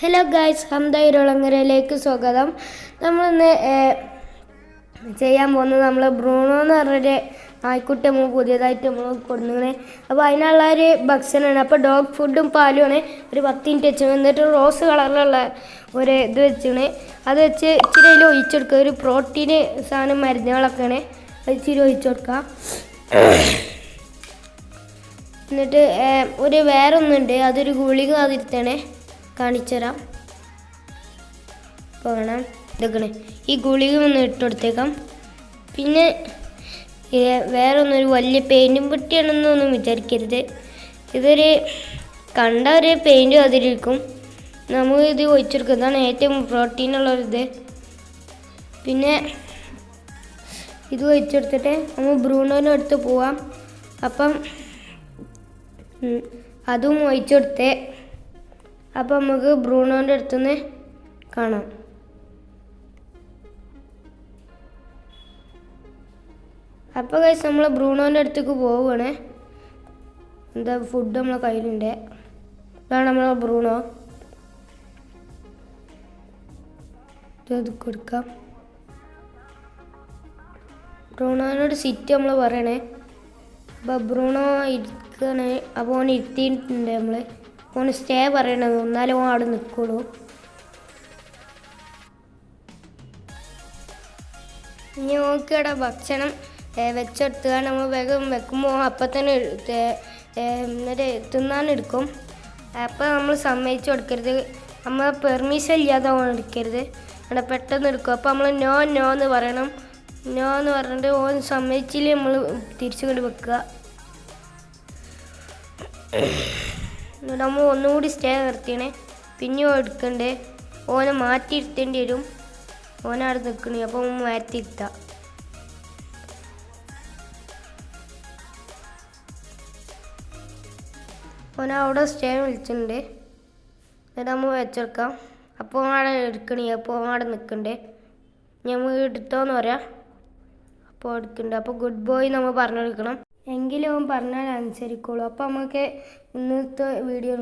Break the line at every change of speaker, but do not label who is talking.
Hello guys ഹംദ ഇരുളങ്ങരയിലേക്ക് സ്വാഗതം. നമ്മളിന്ന് ചെയ്യാൻ പോകുന്നത് നമ്മൾ ബ്രൂണോ എന്ന് പറഞ്ഞൊരു നായ്ക്കുട്ടി നമ്മൾ പുതിയതായിട്ട് നമ്മൾ കൊടുക്കുന്നത് അപ്പോൾ അതിനുള്ള ഒരു ഭക്ഷണമാണ്. അപ്പോൾ ഡോഗ് ഫുഡും പാലുമാണ്. ഒരു പത്ത് മിനിറ്റ് വെച്ചു എന്നിട്ട് റോസ് കളറിലുള്ള ഒരു ഇത് വെച്ചാണ്. അത് വെച്ച് ഇച്ചിരി അതിൽ ഒഴിച്ചു കൊടുക്കുക. ഒരു പ്രോട്ടീന് സാധനം മരുന്നുകളൊക്കെയാണ്. അത് ഇച്ചിരി ഒഴിച്ചു ഒഴിച്ചെടുക്കുക എന്നിട്ട് ഒരു വേറൊന്നുണ്ട്. അതൊരു ഗുളിക അതിരുത്തണേ. കാണിച്ചുതരാം. ഇപ്പോൾ വേണം ഇതൊക്കെ ഈ ഗുളിക ഒന്ന് ഇട്ടുകൊടുത്തേക്കാം പിന്നെ വേറെ ഒന്നൊരു വലിയ പെയിന്റും പെട്ടിയാണെന്നൊന്നും വിചാരിക്കരുത്. ഇതൊരു കണ്ട ഒരു പെയിന്റും അതിലിരിക്കും. നമുക്ക് ഇത് ഒഴിച്ചെടുക്കുന്നതാണ് ഏറ്റവും പ്രോട്ടീനുള്ളൊരിത് പിന്നെ ഇത് ഒഴിച്ചെടുത്തിട്ട് നമ്മൾ ബ്രൂണോന്റെ അടുത്ത് പോവാം. അപ്പം അതും ഒഴിച്ചെടുത്തേ അപ്പം നമുക്ക് ബ്രൂണോന്റെ അടുത്തുനിന്ന് കാണാം. അപ്പോൾ കഴിച്ച് നമ്മൾ ബ്രൂണോന്റെ അടുത്തേക്ക് പോവുകയാണ്. എന്താ ഫുഡ് നമ്മളെ കയ്യിലുണ്ട്. ഇതാണ് നമ്മളെ ബ്രൂണോ. ഇത് കൊടുക്കാം. ബ്രൂണോനോട് സിറ്റ് നമ്മൾ പറയണേ. അപ്പോൾ ബ്രൂണോ ഇരിക്കണേ. അപ്പോൾ ഓൻ ഇരുത്തിയിട്ടുണ്ട് നമ്മൾ ഓന് സ്റ്റേ പറയണത് എന്നാലേ ഓൻ അവിടെ നിൽക്കുള്ളൂ ഇനി നോക്കിയുടെ ഭക്ഷണം വെച്ചെടുത്തുക നമ്മൾ വേഗം വെക്കുമ്പോൾ അപ്പം തന്നെ എന്നിട്ട് തിന്നാനെടുക്കും അപ്പം നമ്മൾ സമ്മതിച്ചു കൊടുക്കരുത്. നമ്മൾ പെർമിഷൻ ഇല്ലാതെ ഓൺ എടുക്കരുത്. അവിടെ പെട്ടെന്ന് എടുക്കും. അപ്പം നമ്മൾ നോ നോ എന്ന് പറയണം. നോ എന്ന് പറഞ്ഞിട്ട് ഓൻ സമ്മതിച്ചില്ലേ നമ്മൾ തിരിച്ചു കൊണ്ട് വെക്കുക. എന്നിട്ട് നമ്മൾ ഒന്നുകൂടി സ്റ്റേ നിർത്തിയണേ. പിന്നെയും എടുക്കണ്ടേ. ഓനെ മാറ്റി ഇരുത്തേണ്ടി വരും ഓനവിടെ നിൽക്കണേ. അപ്പോൾ മാറ്റി ഇരുത്താം ഓന അവിടെ സ്റ്റേ വിളിച്ചിട്ടുണ്ട്. എന്നിട്ട് നമ്മൾ വെച്ചെടുക്കാം അപ്പോൾ അവിടെ എടുക്കണേ. അപ്പോൾ അവിടെ നിൽക്കണ്ടേ. നമ്മൾ എടുത്തോന്ന് പറയാം. അപ്പോൾ എടുക്കണ്ടേ. അപ്പോൾ ഗുഡ് ബോയ് നമ്മൾ പറഞ്ഞു കൊടുക്കണം. എങ്കിലും പറഞ്ഞാൽ അനുസരിക്കുള്ളൂ അപ്പോൾ നമുക്ക് ഇന്നത്തെ വീഡിയോ